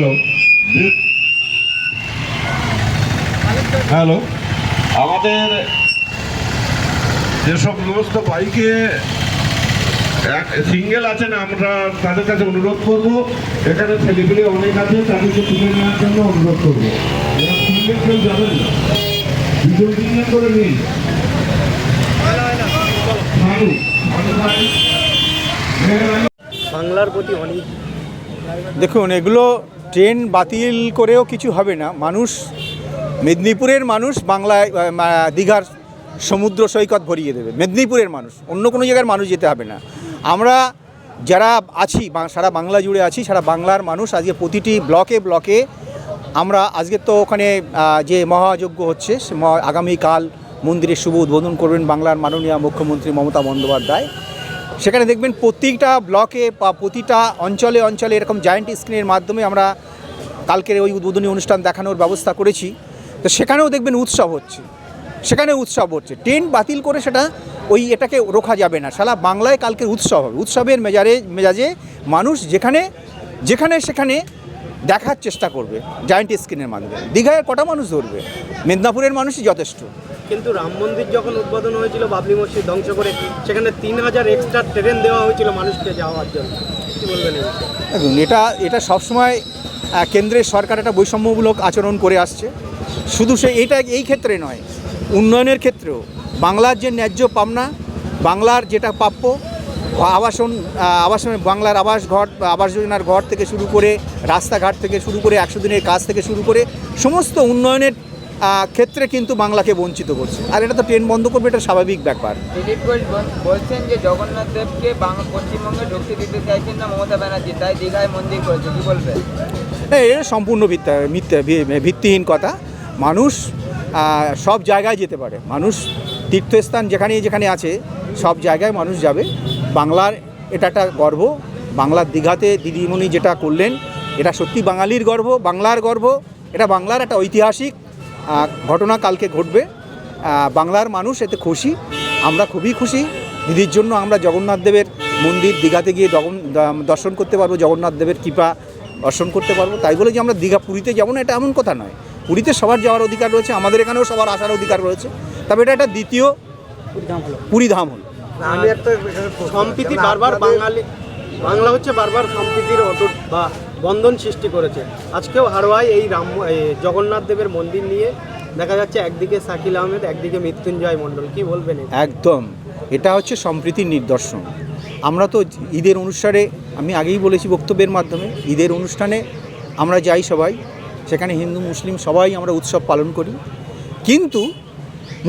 Hello. Hello. আমাদের যেসব সমস্ত বাইকে সিঙ্গেল আছেন আমরা তাদের কাছে অনুরোধ করব। এখানে ছেলেপিলে অনেক আছে তাদেরকে তুলে নেওয়ার জন্য অনুরোধ করব। সিঙ্গেল কেউ যাবেন না। দুজন তিনজন করে নিন। শাহরুখ, শাহরুখ ভাই, মেহের আলী। বাংলার প্রতি অনেক দেখুন এগুলো ট্রেন বাতিল করেও কিছু হবে না। মানুষ, মেদিনীপুরের মানুষ বাংলায় দীঘার সমুদ্র সৈকত ভরিয়ে দেবে। মেদিনীপুরের মানুষ, অন্য কোনো জায়গার মানুষ যেতে হবে না। আমরা যারা আছি সারা বাংলা জুড়ে আছি, সারা বাংলার মানুষ, আজকে প্রতিটি ব্লকে ব্লকে আমরা আজকে তো ওখানে যে মহাযজ্ঞ হচ্ছে, সে আগামীকাল মন্দিরের শুভ উদ্বোধন করবেন বাংলার মাননীয় মুখ্যমন্ত্রী মমতা বন্দ্যোপাধ্যায়। সেখানে দেখবেন প্রত্যেকটা ব্লকে বা প্রতিটা অঞ্চলে অঞ্চলে এরকম জায়েন্ট স্ক্রিনের মাধ্যমে আমরা কালকের ওই উদ্বোধনী অনুষ্ঠান দেখানোর ব্যবস্থা করেছি। তো সেখানেও দেখবেন উৎসব হচ্ছে। সেখানে উৎসব হচ্ছে। ট্রেন বাতিল করে সেটা ওই এটাকে রোখা যাবে না। সারা বাংলায় কালকের উৎসব। হবে উৎসবের মেজারে, মেজাজে মানুষ যেখানে যেখানে সেখানে দেখার চেষ্টা করবে জায়েন্ট স্ক্রিনের মাধ্যমে। দীঘায় কটা মানুষ ধরবে? মেদিনীপুরের মানুষই যথেষ্ট। কিন্তু রাম মন্দির যখন উদ্বোধন হয়েছিল, বাবরি মসজিদ ধ্বংস করে সেখানে তিন হাজার এক্সট্রা ট্রেন দেওয়া হয়েছিল মানুষকে যাওয়ার জন্য। বলবেন দেখুন, এটা এটা সবসময় কেন্দ্রের সরকার একটা বৈষম্যমূলক আচরণ করে আসছে। শুধু সে, এটা এই ক্ষেত্রে নয়, উন্নয়নের ক্ষেত্রেও। বাংলার যে ন্যায্য পাওনা বাংলার যেটা প্রাপ্য, আবাসন আবাসন, বাংলার আবাস ঘর, আবাস যোজনার ঘর থেকে শুরু করে, রাস্তাঘাট থেকে শুরু করে, একশো দিনের কাজ থেকে শুরু করে, সমস্ত উন্নয়নের ক্ষেত্রে কিন্তু বাংলাকে বঞ্চিত করছে। আর এটা তো ট্রেন বন্ধ করবে এটা স্বাভাবিক ব্যাপার। দিলীপ ঘোষ বলছেন যে জগন্নাথ দেবকে পশ্চিমবঙ্গে ঢুকতে দিতে চাইছেন না মমতা ব্যানার্জি তাই দীঘায় মন্দির করেছে কি বলবেন? হ্যাঁ এটা সম্পূর্ণ ভিত্তা ভিত্তিহীন কথা। মানুষ সব জায়গায় যেতে পারে। মানুষ তীর্থস্থান যেখানে যেখানে আছে সব জায়গায় মানুষ যাবে। বাংলার এটা একটা গর্ব। বাংলার দীঘাতে দিদিমণি যেটা করলেন এটা সত্যি বাঙালির গর্ব বাংলার গর্ব। এটা বাংলার একটা ঐতিহাসিক ঘটনা কালকে ঘটবে। বাংলার মানুষ এতে খুশি। আমরা খুবই খুশি। দিদির জন্য আমরা জগন্নাথ দেবের মন্দির দীঘাতে গিয়ে দর্শন করতে পারব। জগন্নাথ দেবের কৃপা দর্শন করতে পারব। তাই বলে যে আমরা দীঘা পুরীতে যাব না, এটা এমন কথা নয়। পুরীতে সবার যাওয়ার অধিকার রয়েছে। আমাদের এখানেও সবার আসার অধিকার রয়েছে। তবে এটা একটা দ্বিতীয় পুরী ধাম হল। সম্প্রীতি বারবার বাঙালি বাংলা হচ্ছে বারবার সম্প্রীতির অটুট বা বন্ধন সৃষ্টি করেছে। আজকেও হারোয়ায় এই রাম জগন্নাথ দেবের মন্দির নিয়ে দেখা যাচ্ছে একদিকে শাকিল আহমেদ, একদিকে মৃত্যুঞ্জয় মণ্ডল। কি বলবেন একদম। এটা হচ্ছে সম্প্রীতির নিদর্শন। আমরা তো ঈদের অনুষ্ঠানে, আমি আগেই বলেছি বক্তব্যের মাধ্যমে, ঈদের অনুষ্ঠানে আমরা যাই সবাই, সেখানে হিন্দু, মুসলিম সবাই আমরা উৎসব পালন করি। কিন্তু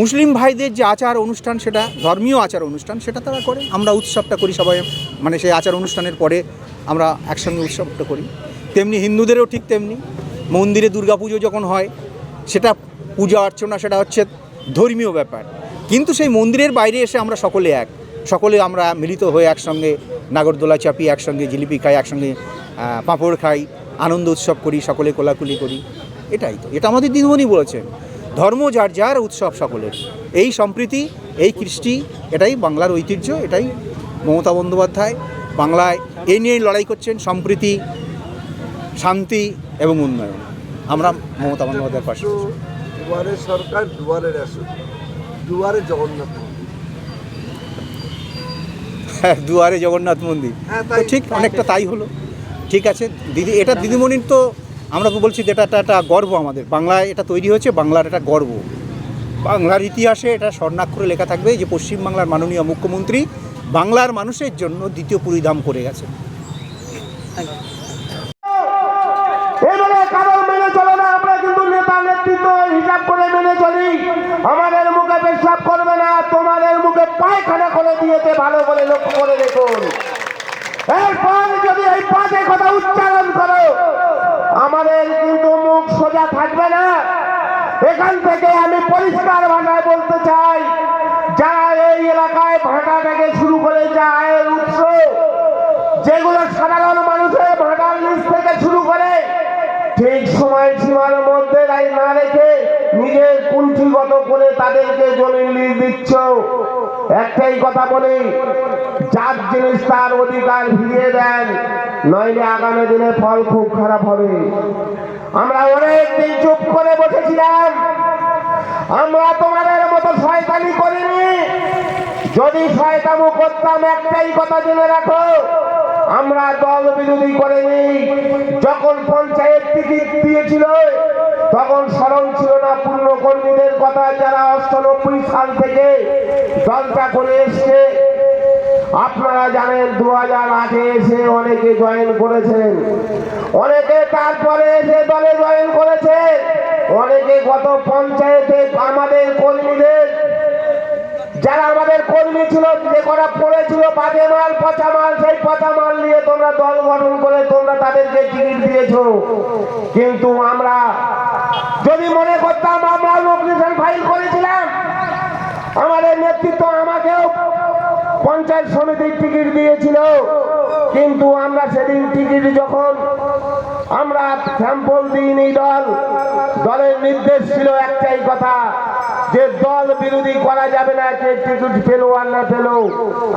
মুসলিম ভাইদের যে আচার অনুষ্ঠান সেটা, ধর্মীয় আচার অনুষ্ঠান, সেটা তারা করে। আমরা উৎসবটা করি সবাই মানে সেই আচার অনুষ্ঠানের পরে আমরা একসঙ্গে উৎসবটা করি। তেমনি হিন্দুদেরও ঠিক তেমনি। মন্দিরে দুর্গাপুজো যখন হয়, সেটা পূজা অর্চনা, সেটা হচ্ছে ধর্মীয় ব্যাপার। কিন্তু সেই মন্দিরের বাইরে এসে আমরা সকলে এক। সকলে আমরা মিলিত হয়ে একসঙ্গে নাগরদোলা চাপি, একসঙ্গে জিলিপি খাই, একসঙ্গে পাঁপড় খাই, আনন্দ উৎসব করি, সকলে কোলাকুলি করি। এটাই তো। এটা আমাদের দিদিমণি বলেছেন। ধর্ম যার যার, উৎসব সকলের। এই সম্প্রীতি, এই কৃষ্টি, এটাই বাংলার ঐতিহ্য, এটাই মমতা বন্দ্যোপাধ্যায় বাংলায় এই নিয়েই লড়াই করছেন সম্প্রীতি শান্তি এবং উন্নয়ন। আমরা মমতা বন্দ্যোপাধ্যায়ের পাশে। দুয়ারে সরকার দুয়ারে দুয়ারে জগন্নাথ মন্দির। হ্যাঁ দুয়ারে জগন্নাথ মন্দির। হ্যাঁ, তো ঠিক অনেকটা তাই হলো। ঠিক আছে দিদি এটা দিদিমণির তো আমরা তো বলছি যে এটা একটা একটা গর্ব আমাদের। বাংলায় এটা তৈরি হয়েছে বাংলার একটা গর্ব। বাংলার ইতিহাসে এটা স্বর্ণাক্ষরে লেখা থাকবে যে পশ্চিমবাংলার মাননীয় মুখ্যমন্ত্রী বাংলার মানুষের জন্য দ্বিতীয় পুরীধাম করে গেছেন আমাদের মুখে করবে না, তোমাদের মুখে পায়খানা করে দিয়েতে ভালো করে যদি উচ্চারণ করো, আমাদের কিন্তু মুখ সোজা থাকবে না। এখান থেকে আমি পরিষ্কার ভাষায় বলতে চাই যারা এই এলাকায় ভাটা থেকে শুরু করে যা আয়ের উৎস, যেগুলো সাধারণ মানুষের ভাটার লিস্ট থেকে শুরু করে, ঠিক সময় সীমার মধ্যে না রেখে নিজের কুণ্ঠিগত করে তাদেরকে জমি লিজ দিচ্ছ। একটাই কথা বলি, যার জিনিস তার অধিকার ফিরিয়ে দেন, নইলে আগামী দিনে ফল খুব খারাপ হবে। আমরা অনেক দিন চুপ করে বসেছিলাম। আমরা তোমাদের মতো শয়তানি করিনি। যদি শয়তামু করতাম, একটাই কথা জেনে রাখো, আমরা দল বিরোধী করিনি। যখন পঞ্চায়েত টিকিট দিয়েছিল, তখন স্মরণ ছিল না পূর্ণকর্মীদের কথা, যারা অষ্টানব্বই সাল থেকে দলটা করে এসছে। আপনারা জানেন দু হাজার আটে এসে অনেকে জয়েন করেছেন। অনেকে তারপরে এসে দলে জয়েন করেছে। অনেকে গত পঞ্চায়েতে আমাদের কর্মীদের, যারা আমাদের কর্মী ছিল, যে করা পড়েছিল বাজে মাল, পচা মাল, সেই পচা মাল নিয়ে তোমরা দল গঠন করে তোমরা তাদেরকে টিকিট দিয়েছ। কিন্তু আমরা যদি মনে করতাম আমরা নোটিফিকেশন ফাইল করেছিলাম, আমাদের নেতৃত্ব আমাকেও পঞ্চায়েত সমিতির টিকিট দিয়েছিল। কিন্তু আমরা সেদিন টিকিট যখন আমরা স্যাম্পল দিইনি দল। দলের নির্দেশ ছিল একটাই কথা, যে দল বিরোধী করা যাবে না কে টিকিট পেল আর না পেল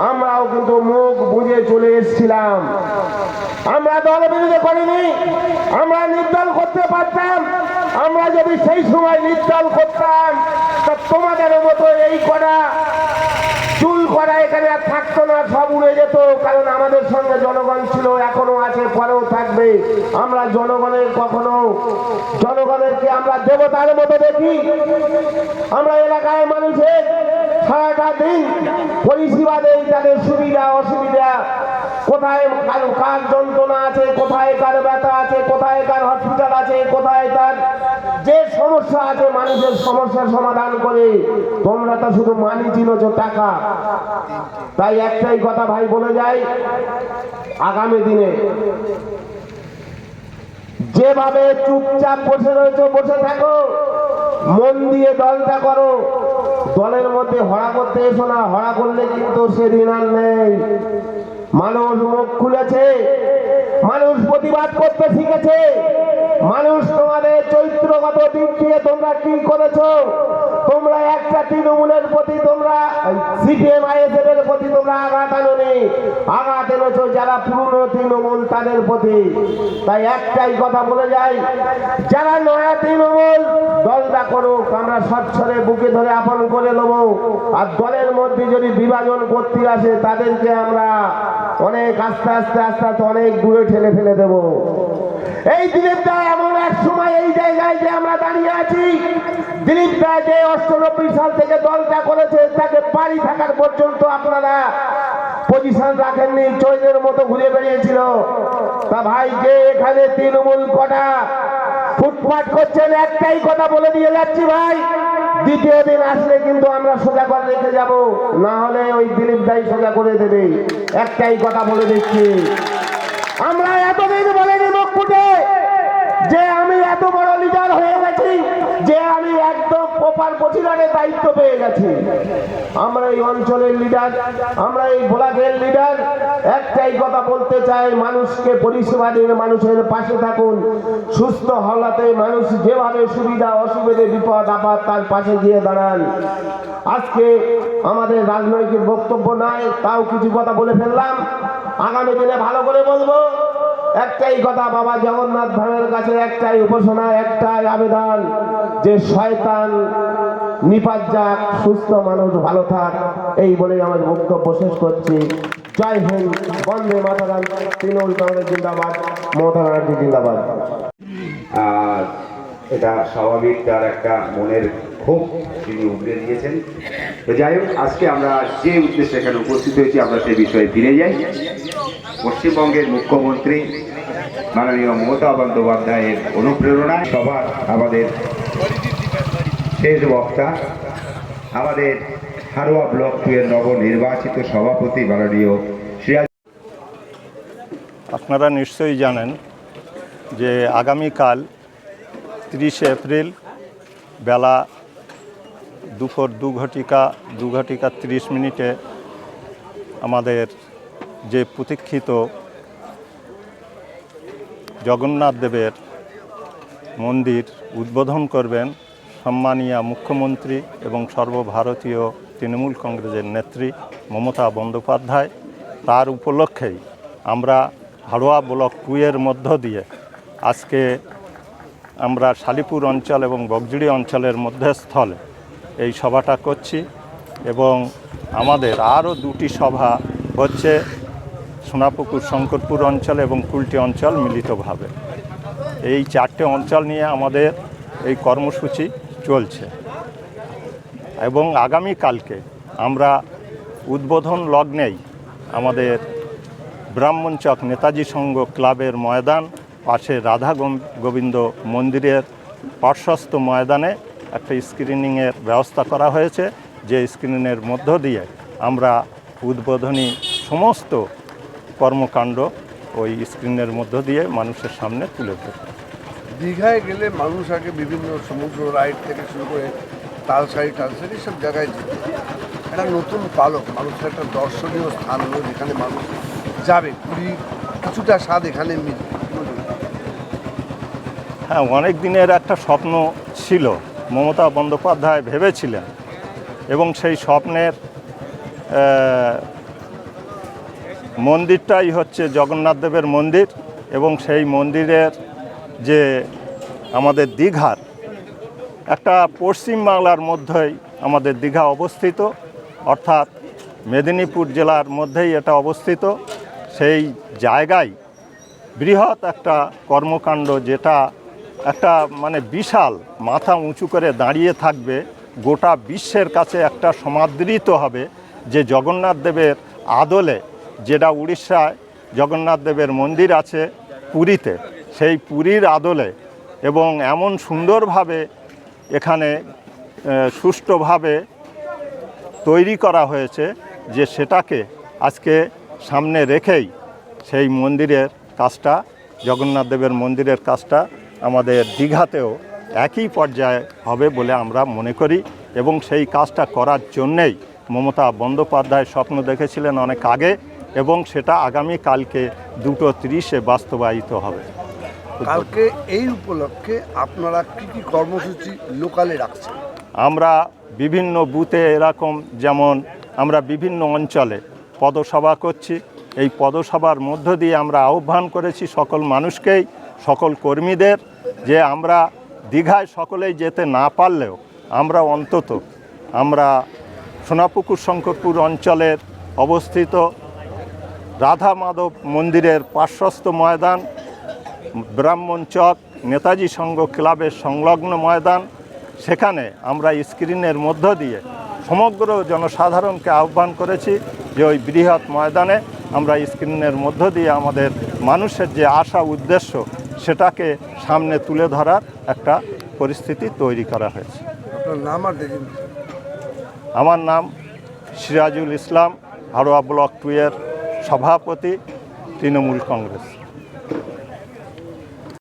আমরাও কিন্তু মুখ বুঝে চলে এসেছিলাম। আমরা দল বিরোধী করিনি, আমরা নির্দল করতে পারতাম। আমরা যদি সেই সময় নির্দল করতাম, তা তোমাদের মতো এই করা চুল করা এখানে আর থাকতো না, সব উড়ে যেত, কারণ আমাদের সঙ্গে জনগণ ছিল, এখনও আছে, পরেও থাকবে। আমরা জনগণের কখনো, জনগণেরকে আমরা দেবতার মতো দেখি। আমরা এলাকায় মানুষের সারাটা দিন পরিষেবা দেই, তাদের সুবিধা, অসুবিধা। কোথায় কার যন্ত্রণা আছে, কোথায় কার ব্যথা আছে, কোথায় কার হসপিটাল আছে, কোথায় যে সমস্যা আছে মানুষের সমস্যার সমাধান করে, তোমরা তো শুধু মানি চিনোছো টাকা। তাই একটাই কথা ভাই বলে যাই, আগামী দিনে যেভাবে চুপচাপ বসে রয়েছে, বসে থাকো, মন দিয়ে দলটা করো। দলের মধ্যে হড়া করতে এসো না, হড়া করলে কিন্তু সেদিন আর নেই। মানুষ মুখ খুলেছে, মানুষ প্রতিবাদ করতে শিখেছে, মানুষ তোমাদের চরিত্রগত দিক তোমরা কি করেছ? তোমরা একটা তৃণমূলের প্রতি তোমরা সিপিএম আইএসএফ এর প্রতি তোমরা আঘাত আনোনি। আঘাত এনেছো যারা পুরনো তৃণমূল তাদের প্রতি। তাই একটাই কথা বলে যাই, যারা নয়া তৃণমূল, দলটা করুক, আমরা স্বচ্ছরে বুকে ধরে আপন করে নেব। আর দলের মধ্যে যদি বিভাজন করতে আসে, তাদেরকে আমরা অনেক আস্তে আস্তে আস্তে আস্তে অনেক দূরে ঠেলে ফেলে দেব। এই দিলীপ দা এমন এক সময়, এই জায়গায় যে আমরা দাঁড়িয়ে আছি দিলীপ দা যে অষ্টানব্বই সাল থেকে দলটা করেছে, তাকে বাড়ি থাকার পর্যন্ত আপনারা পজিশন রাখেননি চৈনের মতো ঘুরে বেরিয়েছিল তা ভাই, যে এখানে তৃণমূল কটা ফুটপাট করছেন, একটাই কথা বলে দিয়ে যাচ্ছি ভাই। দ্বিতীয় দিন আসলে কিন্তু আমরা সোজা করে রেখে যাব, না হলে ওই দিলীপ দাই সোজা করে দেবে। একটাই কথা বলে দিচ্ছি। আমরা এতদিন বলেনি মুখ ফুটে যে আমি এত বড় লিডার হয়ে গেছি যে আমি একদম প্রপার দায়িত্ব পেয়ে গেছি। আমরা এই অঞ্চলের লিডার আমরা এই ব্লকের লিডার একটাই কথা বলতে চাই, মানুষকে পরিষেবা দিন, মানুষের পাশে থাকুন। সুস্থ হলাতে মানুষ যেভাবে সুবিধা, অসুবিধে, বিপদ, আপদ তার পাশে গিয়ে দাঁড়ান। আজকে আমাদের রাজনৈতিক বক্তব্য নাই, তাও কিছু কথা বলে ফেললাম। আগামী দিনে ভালো করে বলব। একটাই কথা বাবা জগন্নাথ ধামের কাছে একটাই উপাসনা, একটাই আবেদন যে শয়তান নিপাত যাক সুস্থ মানুষ, ভালো থাক। এই বলেই আমার বক্তব্য শেষ করছি। জয় হিন্দ, বন্দে মাতারাম, তৃণমূল কংগ্রেস জিন্দাবাদ মমতা ব্যানার্জি জিন্দাবাদ। আর এটা স্বাভাবিক, তার একটা মনের ক্ষোভ তিনি উগড়ে দিয়েছেন। তো যাই হোক, আজকে আমরা যে উদ্দেশ্যে এখানে উপস্থিত হয়েছি, আমরা সেই বিষয়ে ফিরে যাই। পশ্চিমবঙ্গের মুখ্যমন্ত্রী মাননীয় মমতা বন্দ্যোপাধ্যায়ের অনুপ্রেরণায় সবার আমাদের শেষ বক্তা, আমাদের হারোয়া ব্লক টু এর নবনির্বাচিত সভাপতি মাননীয় শ্রী আপনারা নিশ্চয়ই জানেন যে আগামীকাল তিরিশে এপ্রিল বেলা দুপুর দু ঘটিকা দু ঘটিকা তিরিশ মিনিটে আমাদের যে প্রতীক্ষিত জগন্নাথ দেবের মন্দির উদ্বোধন করবেন সম্মানীয় মুখ্যমন্ত্রী এবং সর্বভারতীয় তৃণমূল কংগ্রেসের নেত্রী মমতা বন্দ্যোপাধ্যায়। তার উপলক্ষেই আমরা হাড়োয়া ব্লক টু এর মধ্য দিয়ে আজকে আমরা শালিপুর অঞ্চল এবং বগজুড়ি অঞ্চলের মধ্যস্থলে এই সভাটা করছি এবং আমাদের আরও দুটি সভা হচ্ছে। সোনাপুকুর, শঙ্করপুর অঞ্চল এবং কুলটি অঞ্চল মিলিতভাবে। এই চারটে অঞ্চল নিয়ে আমাদের এই কর্মসূচি চলছে। এবং আগামীকালকে আমরা উদ্বোধন লগ্নেই আমাদের ব্রাহ্মণচক নেতাজি সংঘ ক্লাবের ময়দান, পাশে রাধা গোবিন্দ মন্দিরের পার্শ্বস্থ ময়দানে একটা স্ক্রিনিংয়ের ব্যবস্থা করা হয়েছে। যে স্ক্রিনের মধ্য দিয়ে আমরা উদ্বোধনী সমস্ত কর্মকাণ্ড ওই স্ক্রিনের মধ্য দিয়ে মানুষের সামনে তুলে ধরব দীঘায় গেলে মানুষ আগে বিভিন্ন সমুদ্র রাইড থেকে শুরু করে তালসারি টালসারি সব জায়গায় যেত। একটা নতুন পালক মানুষের একটা দর্শনীয় স্থান হলো যেখানে মানুষ যাবে। পুরী কিছুটা স্বাদ এখানে মিলবে। হ্যাঁ অনেক দিনের একটা স্বপ্ন ছিল। মমতা বন্দ্যোপাধ্যায় ভেবেছিলেন এবং সেই স্বপ্নের মন্দিরটাই হচ্ছে জগন্নাথ দেবের মন্দির এবং সেই মন্দিরের যে আমাদের দীঘার, একটা পশ্চিম বাংলার মধ্যেই আমাদের দীঘা অবস্থিত, অর্থাৎ মেদিনীপুর জেলার মধ্যেই এটা অবস্থিত। সেই জায়গায় বৃহৎ একটা কর্মকাণ্ড যেটা একটা মানে বিশাল, মাথা উঁচু করে দাঁড়িয়ে থাকবে, গোটা বিশ্বের কাছে একটা সমাদৃত হবে যে জগন্নাথ দেবের আদলে যেটা উড়িষ্যায় জগন্নাথ দেবের মন্দির আছে পুরীতে, সেই পুরীর আদলে এবং এমন সুন্দরভাবে এখানে সুষ্ঠুভাবে তৈরি করা হয়েছে যে সেটাকে আজকে সামনে রেখেই সেই মন্দিরের কাজটা, জগন্নাথ দেবের মন্দিরের কাজটা আমাদের দীঘাতেও একই পর্যায়ে হবে বলে আমরা মনে করি এবং সেই কাজটা করার জন্যেই মমতা বন্দ্যোপাধ্যায় স্বপ্ন দেখেছিলেন অনেক আগে। এবং সেটা আগামী কালকে দুটো তিরিশে বাস্তবায়িত হবে। কালকে এই উপলক্ষে আপনারা কী কী কর্মসূচি লোকালে রাখছেন? আমরা বিভিন্ন বুথে এরকম যেমন আমরা বিভিন্ন অঞ্চলে পদসভা করছি এই পদসভার মধ্য দিয়ে আমরা আহ্বান করেছি সকল মানুষকেই সকল কর্মীদের যে আমরা দীঘায় সকলেই যেতে না পারলেও আমরা অন্তত আমরা সোনাপুকুর শঙ্করপুর অঞ্চলের অবস্থিত রাধা মাধব মন্দিরের পার্শ্বস্থ ময়দান ব্রাহ্মণ চক নেতাজি সংঘ ক্লাবের সংলগ্ন ময়দান। সেখানে আমরা স্ক্রিনের মধ্য দিয়ে সমগ্র জনসাধারণকে আহ্বান করেছি যে ওই বৃহৎ ময়দানে আমরা স্ক্রিনের মধ্য দিয়ে আমাদের মানুষের যে আশা উদ্দেশ্য সেটাকে সামনে তুলে ধরার একটা পরিস্থিতি তৈরি করা হয়েছে। নাম আর আমার নাম সিরাজুল ইসলাম হারোয়া ব্লক টু এর সভাপতি তৃণমূল কংগ্রেস।